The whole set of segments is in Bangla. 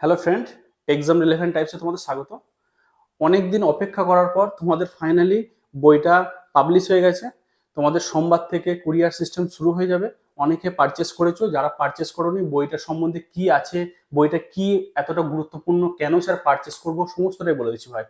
হ্যালো ফ্রেন্ড এক্সাম রিলেভেন্ট টাইপসে তোমাদের স্বাগত। অনেক দিন অপেক্ষা করার পর তোমাদের ফাইনালি বইটা পাবলিশ হয়ে গেছে। তোমাদের সোমবার থেকে কুরিয়ার সিস্টেম শুরু হয়ে যাবে। অনেকে পারচেস করেছ, যারা পারচেস করোনি, বইটা সম্বন্ধে কি আছে, বইটা কি, এতটা গুরুত্বপূর্ণ, কেন স্যার পারচেস করব, সমস্তটাই বলে দিচ্ছি ভাই।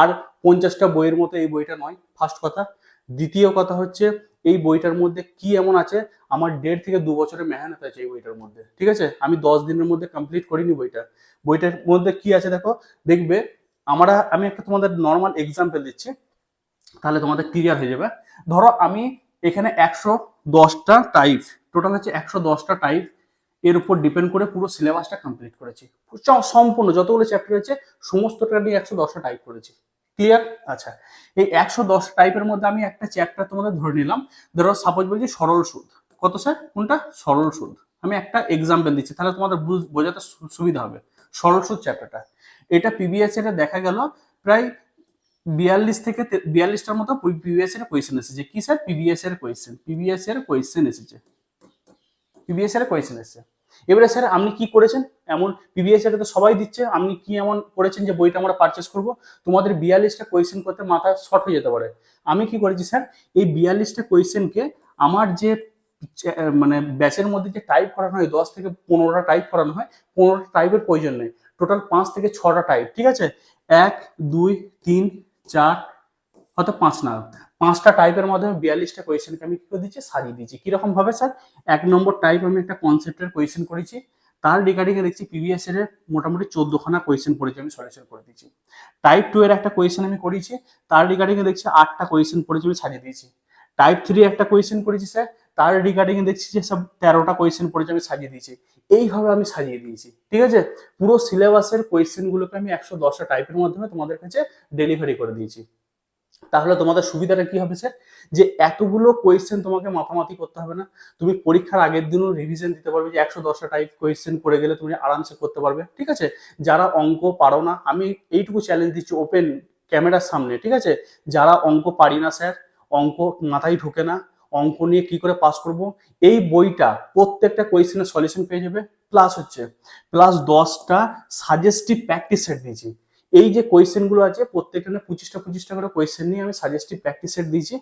আর পঞ্চাশটা বইয়ের মতো এই বইটা নয় ফার্স্ট কথা। দ্বিতীয় কথা হচ্ছে এই বইটার মধ্যে কি এমন আছে? আমার দেড় থেকে দু বছরের মেহনত আছে এই বইটার মধ্যে, ঠিক আছে? আমি দশ দিনের মধ্যে কমপ্লিট করিনি বইটা। বইটার মধ্যে কি আছে দেখো? দেখবে, আমরা, আমি একটা তোমাদের নর্মাল এক্সাম্পল দিচ্ছি। তাহলে তোমাদের ক্লিয়ার হয়ে যাবে। ধরো আমি এখানে একশো দশটা টাইপ টোটাল হচ্ছে একশো দশটা টাইপের উপর ডিপেন্ড করে পুরো সিলেবাসটা কমপ্লিট করেছি। সম্পূর্ণ যতগুলো চ্যাপ্টার আছে সমস্তটা নিয়ে একশো দশটা টাইপ করেছি। ক্লিয়ার আচ্ছা। এই একশো দশ টাইপের মধ্যে আমি একটা চ্যাপ্টার তোমাদের ধরে নিলাম। ধরো সাপোজ বলছি সরল সুদ। কত স্যার কোনটা? সরল সুদ। আমি একটা এক্সাম্পল দিচ্ছি, তাহলে তোমাদের বুঝ- বোঝাতে সুবিধা হবে। সরল সুদ চ্যাপ্টারটা এটা পিবিএস এর দেখা গেল, প্রায় বিয়াল্লিশ থেকে বিয়াল্লিশটার মতো পিবিএস এর কোয়েশ্চেন এসেছে। কি স্যার পিবিএস এর কোয়েশ্চেন পিবিএস এর কোয়েশ্চেন এসেছে। পিবিএস এর কোয়েশ্চেন এসেছে। এবারে স্যার, আপনি কি করেছেন? এমন পিবিএস এর তো সবাই দিচ্ছে, আপনি কি এমন করেছেন যে বইটা আমরা পারচেস করব? তোমাদের বিয়াল্লিশটা কোয়েশ্চেন করতে মাথা শর্ট হয়ে যেতে পারে। আমি কি করেছি স্যার, এই বিয়াল্লিশটা কোয়েশ্চেনকে আমার যে মানে ব্যাচের মধ্যে যে টাইপ করানো হয়, দশ থেকে পনেরোটা টাইপ করানো হয় পনেরোটা টাইপের প্রয়োজন নেই। টোটাল পাঁচ থেকে ছটা টাইপ ঠিক আছে? এক, দুই, তিন, চার হয়তো পাঁচ না পাঁচটা টাইপের মাধ্যমে বিয়াল্লিশটা কোয়েশ্চেনকে আমি কি করে দিচ্ছি? সারিয়ে দিচ্ছি। কীরকম ভাবে স্যার এক নম্বর টাইপ আমি একটা কনসেপ্টের কোয়েশ্চেন করেছি। তার রিগার্ডিং এ দেখছি পিভিএস এর মোটামুটি চোদ্দখানা কোয়েশ্চেন পড়েছি আমি সলিউশন করে দিয়েছি টাইপ টু এর একটা কোয়েশ্চেন আমি করেছি। তার রিগার্ডিং এ দেখছি আটটা কোয়েশ্চেন পড়েছি আমি সাজিয়ে দিয়েছি। টাইপ থ্রি একটা কোয়েশ্চেন করেছি স্যার তার রিগার্ডিং দেখছি যে সব তেরোটা কোয়েশ্চেন পড়েছি আমি সাজিয়ে দিয়েছি। এইভাবে আমি সাজিয়ে দিয়েছি। ঠিক আছে? পুরো সিলেবাসের কোয়েশ্চেন গুলোকে আমি একশো দশটা টাইপের মাধ্যমে তোমাদের কাছে ডেলিভারি করে দিয়েছি। তাহলে তোমাদের সুবিধাটা কি হবে স্যার যে এতগুলো কোয়েশ্চেন তোমাকে মাথামাতি করতে হবে না। তুমি পরীক্ষার আগের দিনও রিভিশন দিতে পারবে যে একশো দশটা টাইপ কোয়েশ্চেন করে গেলে তুমি আরামসে করতে পারবে, ঠিক আছে? যারা অঙ্ক পারো না, আমি এইটুকু চ্যালেঞ্জ দিচ্ছি ওপেন ক্যামেরার সামনে, ঠিক আছে? যারা অঙ্ক পারি না স্যার অঙ্ক মাথায় ঢোকে না, অঙ্ক নিয়ে কি করে পাস করব? এই বইটা প্রত্যেকটা কোয়েশ্চেনের সলিউশন পেয়ে যাবে। প্লাস হচ্ছে প্লাস দশটা সাজেস্টিভ প্র্যাকটিস সেট দিয়েছি। এই যে কোয়েশ্চেনগুলো আছে, প্রত্যেকটা পঁচিশটা পঁচিশটা করে কোয়েশ্চেন নিয়ে আমি সাজেস্টিভ প্র্যাকটিস সেট দিয়েছি।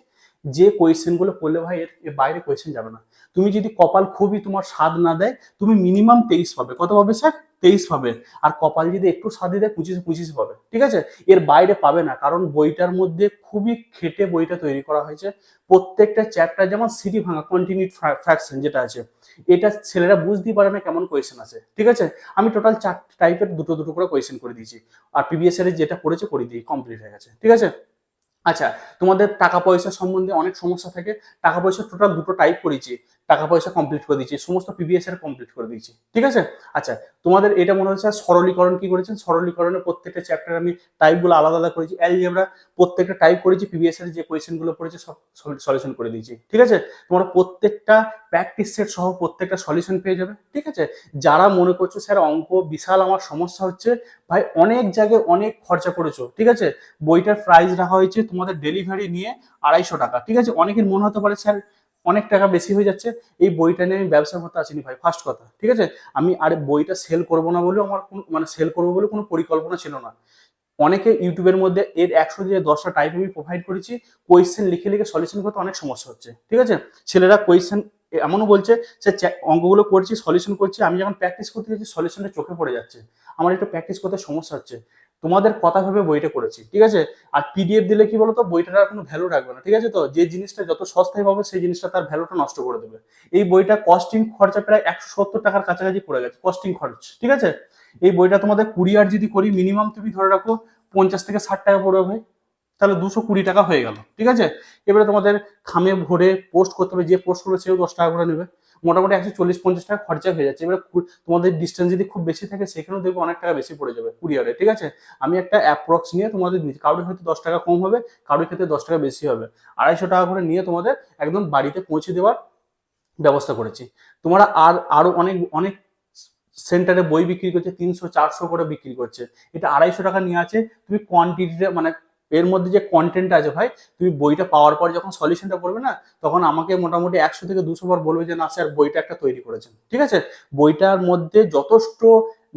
যে কোয়েশ্চেন পড়লে ভাই এর বাইরে কোয়েশ্চেন যাবে না। তুমি যদি কপাল খুবই তোমার স্বাদ না দেয়, তুমি মিনিমাম তেইশ পাবে। কত পাবে স্যার তেইশ পাবে। আর কপাল যদি একটু স্বাদ দেয়, পঁচিশ পঁচিশ পাবে। ঠিক আছে? এর বাইরে পাবে না। কারণ বইটার মধ্যে খুবই খেটে বইটা তৈরি করা হয়েছে। প্রত্যেকটা চ্যাপ্টার যেমন সিটি ভাঙা কন্টিনিউড ফ্র্যাকশন যেটা আছে, এটা ছেলেরা বুঝতেই পারে না কেমন কোয়েশ্চেন আছে। ঠিক আছে? আমি টোটাল চার টাইপের দুটো দুটো করে কোয়েশ্চেন করে দিয়েছি। আর পিবিএস এর যেটা পড়েছে, করে দিয়ে কমপ্লিট হয়ে গেছে। ঠিক আছে? আচ্ছা তোমাদের টাকা পয়সা সম্বন্ধে অনেক সমস্যা থাকে। টাকা পয়সা টোটাল দুটো টাইপ করেছি টাকা পয়সা কমপ্লিট করে দিয়েছি, সমস্ত পিবিএস এর কমপ্লিট করে দিয়েছি, ঠিক আছে? আচ্ছা তোমাদের এটা মনে হচ্ছে সরলীকরণ কি করেছেন? সরলীকরণের প্রত্যেকটা চ্যাপ্টার আমি টাইপগুলো আলাদা আলাদা করেছি অ্যালজেব্রা প্রত্যেকটা টাইপ করেছি পিবিএস এর যে কোয়েশ্চেনগুলো পড়েছে, সব সলিউশন করে দিয়েছি, ঠিক আছে? তোমরা প্রত্যেকটা প্র্যাকটিস সেট সহ প্রত্যেকটা সলিউশন পেয়ে যাবে, ঠিক আছে? যারা মনে করছ, স্যার, অঙ্ক বিশাল, আমার সমস্যা হচ্ছে, ভাই, অনেক জায়গায় অনেক খরচা করেছ, ঠিক আছে? বইটার প্রাইস রাখা হয়েছে তোমাদের ডেলিভারি নিয়ে আড়াইশো টাকা, ঠিক আছে? অনেকের মনে হতে পারে, স্যার অনেক টাকা বেশি হয়ে যাচ্ছে। এই বইটা নিয়ে আমি ব্যবসা করতে আসিনি ভাই ফার্স্ট কথা, ঠিক আছে? আমি আর বইটা সেল করব না বলেও আমার কোনো মানে সেল করব বলে কোনো পরিকল্পনা ছিল না। অনেকে ইউটিউবের মধ্যে এর একশো যে দশটা টাইপ আমি প্রোভাইড করেছি কোয়েশ্চেন লিখে লিখে সলিউশন করতে অনেক সমস্যা হচ্ছে, ঠিক আছে? ছেলেরা কোয়েশ্চেন এমনও বলছে, সে অঙ্কগুলো করছি সলিউশন করছি, আমি যখন প্র্যাকটিস করতে যাচ্ছি সলিউশনটা চোখে পড়ে যাচ্ছে। আমার একটু প্র্যাকটিস করতে সমস্যা হচ্ছে। তোমাদের কথা ভেবে বইটা করেছি, ঠিক আছে? আর পিডিএফ দিলে কি বলতো? বইটার আর কোনো ভ্যালু রাখবে না, ঠিক আছে তো? যে জিনিসটা যত সস্তায় পাবে, সেই জিনিসটা তার ভ্যালুটা নষ্ট করে দেবে। এই বইটা কস্টিং খরচা প্রায় একশো সত্তর টাকার কাছাকাছি পড়ে গেছে কস্টিং খরচ, ঠিক আছে? এই বইটা তোমাদের কুরিয়ার যদি করি মিনিমাম তুমি ধরে রাখো পঞ্চাশ থেকে ষাট টাকা পড়বে ভাই। তাহলে দুশো কুড়ি টাকা হয়ে গেল, ঠিক আছে? এবারে তোমাদের খামে ভরে পোস্ট করতে হবে, যে পোস্ট করবে সেও দশ টাকা করে নেবে। মোটামুটি একশো চল্লিশ পঞ্চাশ টাকা খরচা হয়ে যাচ্ছে। এবারে তোমাদের ডিস্টেন্স যদি খুব বেশি থাকে, সেখানেও দেখবে অনেক টাকা বেশি পড়ে যাবে কুরিয়ারে ঠিক আছে? আমি একটা অ্যাপ্রক্স নিয়ে তোমাদের দিচ্ছি। কারোর হয়তো দশ টাকা কম হবে, কারোর ক্ষেত্রে দশ টাকা বেশি হবে। আড়াইশো টাকা করে নিয়ে তোমাদের একদম বাড়িতে পৌঁছে দেওয়ার ব্যবস্থা করেছি। তোমরা আর আরও অনেক অনেক সেন্টারে বই বিক্রি করছে, তিনশো, চারশো করে বিক্রি করছে। এটা আড়াইশো টাকা নিয়ে আছে। তুমি কোয়ান্টিটিটা মানে এর মধ্যে যে কন্টেন্ট আছে ভাই, তুমি বইটা পাওয়ার পর যখন সলিউশনটা পড়বে না, তখন আমাকে মোটামুটি একশো থেকে দুশো বার বলবে যে, না স্যার, বইটা একটা তৈরি করেছেন। ঠিক আছে? বইটার মধ্যে যথেষ্ট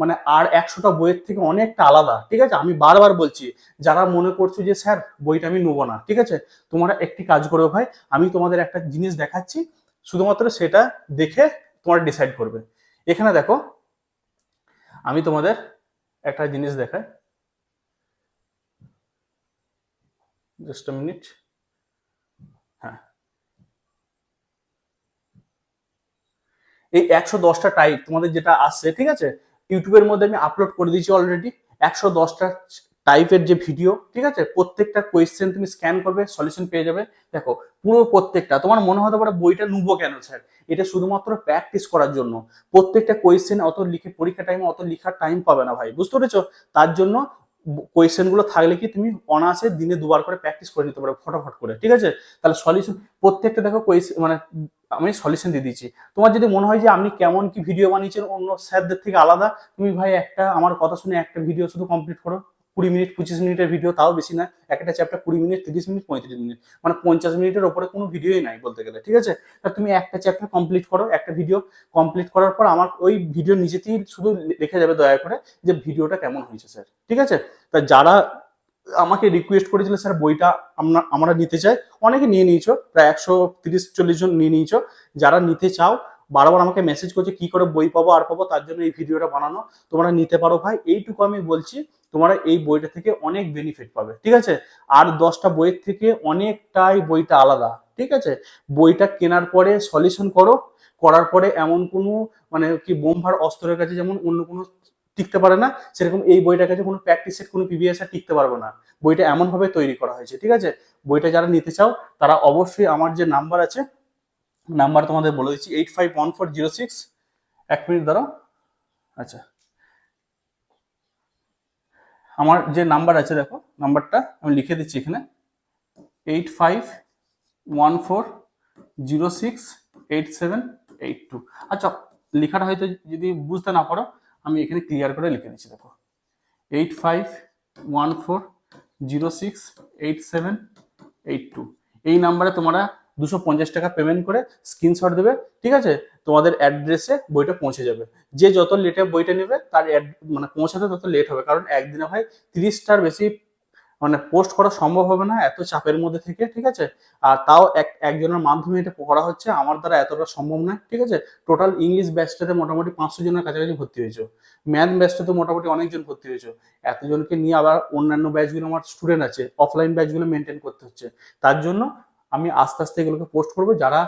মানে আর একশোটা বইয়ের থেকে অনেকটা আলাদা, ঠিক আছে? আমি বারবার বলছি, যারা মনে করছ যে, স্যার, বইটা আমি নেব না। ঠিক আছে? তোমরা একটি কাজ করবে ভাই, আমি তোমাদের একটা জিনিস দেখাচ্ছি, শুধুমাত্র সেটা দেখে তোমরা ডিসাইড করবে। এখানে দেখো, আমি তোমাদের একটা জিনিস দেখাই। জাস্ট মিনিট হ্যাঁ। এই একশো দশটা টাইপ তোমাদের যেটা আসছে, ঠিক আছে? ইউটিউবের মধ্যে আমি আপলোড করে দিয়েছি অলরেডি একশো দশটা টাইপের যে ভিডিও ঠিক আছে? প্রত্যেকটা কোয়েশ্চেন তুমি স্ক্যান করবে সলিউশন পেয়ে যাবে। দেখো, পুরো প্রত্যেকটা, তোমার মনে হতে পারে বইটা নুবো কেন স্যার এটা শুধুমাত্র প্র্যাকটিস করার জন্য। প্রত্যেকটা কোয়েশ্চেন অত লিখে, পরীক্ষা টাইমে অত লিখার টাইম পাবে না ভাই, বুঝতে পেরেছ? তার জন্য কোয়েশ্চেনগুলো থাকলে কি তুমি অনায়াসে দিনে দুবার করে প্র্যাকটিস করে নিতে পারো, ফটাফট করে, ঠিক আছে? তাহলে সলিউশন প্রত্যেকটা দেখো কোয়েশ্চেন মানে আমি সলিউশন দিয়ে দিচ্ছি। তোমার যদি মনে হয় যে আপনি কেমন কি ভিডিও বানিয়েছেন, অন্য স্যারদের থেকে আলাদা, তুমি ভাই একটা, আমার কথা শুনে একটা ভিডিও শুধু কমপ্লিট করো। কুড়ি মিনিট, পঁচিশ মিনিটের ভিডিও তাও বেশি না। একটা চ্যাপ্টার কুড়ি মিনিট, তিরিশ মিনিট, পঁয়ত্রিশ মিনিট। মানে পঞ্চাশ মিনিটের ওপরে কোনো ভিডিওই নাই বলতে গেলে, ঠিক আছে? তা তুমি একটা চ্যাপ্টার কমপ্লিট করো, একটা ভিডিও কমপ্লিট করার পর আমার ওই ভিডিও নিজেতেই শুধু লিখে যাবে দয়া করে যে ভিডিওটা কেমন হয়েছে স্যার ঠিক আছে? তা যারা আমাকে রিকোয়েস্ট করেছিল স্যার বইটা আমরা আমরা নিতে চাই, অনেকে নিয়ে নিয়েছো, প্রায় একশো তিরিশ, চল্লিশ জন নিয়ে নিয়েছো। যারা নিতে চাও, বারবার আমাকে মেসেজ করছে, কি করে বই পাবো, আর পাবো, তার জন্য এই ভিডিওটা বানানো। তোমরা নিতে পারো, ভাই। এইটুকু আমি বলছি তোমরা এই বইটা থেকে অনেক বেনিফিট পাবে, ঠিক আছে? আর দশটা বইয়ের থেকে অনেকটাই বইটা আলাদা, ঠিক আছে? বইটা কেনার পরে সলিউশন করো, করার পরে এমন কোনো মানে কি বোমভার অস্ত্রের কাছে যেমন অন্য কোনো টিকতে পারে না, সেরকম এই বইটার কাছে কোনো প্র্যাকটিস সেট কোনো পিবিএস আর টিকতে পারবে না। বইটা এমনভাবে তৈরি করা হয়েছে, ঠিক আছে? বইটা যারা নিতে চাও, তারা অবশ্যই আমার যে নাম্বার আছে নাম্বার তোমাদের বলে দিচ্ছি eight five one four zero six এক মিনিট দাঁড়াও। আচ্ছা। আমার যে নাম্বার আছে, দেখো, নাম্বারটা আমি লিখে দিচ্ছি এখানে। Eight five one four zero six eight seven eight two আচ্ছা লেখাটা হয়তো যদি বুঝতে না পারো, আমি এখানে ক্লিয়ার করে লিখে দিচ্ছি, দেখো। Eight five one four zero six eight seven eight two এই নাম্বারে তোমরা দুশো পঞ্চাশ টাকা পেমেন্ট করে স্ক্রিনশট দেবে, ঠিক আছে? তোমাদের অ্যাড্রেসে বইটা পৌঁছে যাবে। যে যত লেটে বইটা নেবে, তার মানে পৌঁছাতে তত লেট হবে। কারণ একদিনে ভাই তিরিশটার বেশি মানে পোস্ট করা সম্ভব হবে না, এত চাপের মধ্যে থেকে, ঠিক আছে? আর তাও এক, একজনের মাধ্যমে এটা করা হচ্ছে, আমার দ্বারা এতটা সম্ভব নয়, ঠিক আছে? টোটাল ইংলিশ ব্যাচটাতে মোটামুটি পাঁচশো জনের কাছাকাছি ভর্তি হয়েছে। ম্যাথ ব্যাচটাতে মোটামুটি অনেকজন ভর্তি হয়েছে। এতজনকে নিয়ে আবার অন্যান্য ব্যাচগুলো আমার স্টুডেন্ট আছে অফলাইন ব্যাচগুলো মেনটেন করতে হচ্ছে। তার জন্য আমি আস্তে আস্তে এগুলোকে পোস্ট করব। যারা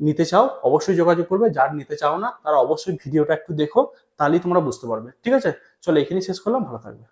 নিতে চাও অবশ্যই যোগাযোগ করবে, যার নিতে চাও না তারা অবশ্যই ভিডিওটা একটু দেখো, তাহলেই তোমরা বুঝতে পারবে। ঠিক আছে? চলো এখানেই শেষ করলাম, ভালো থাকবে।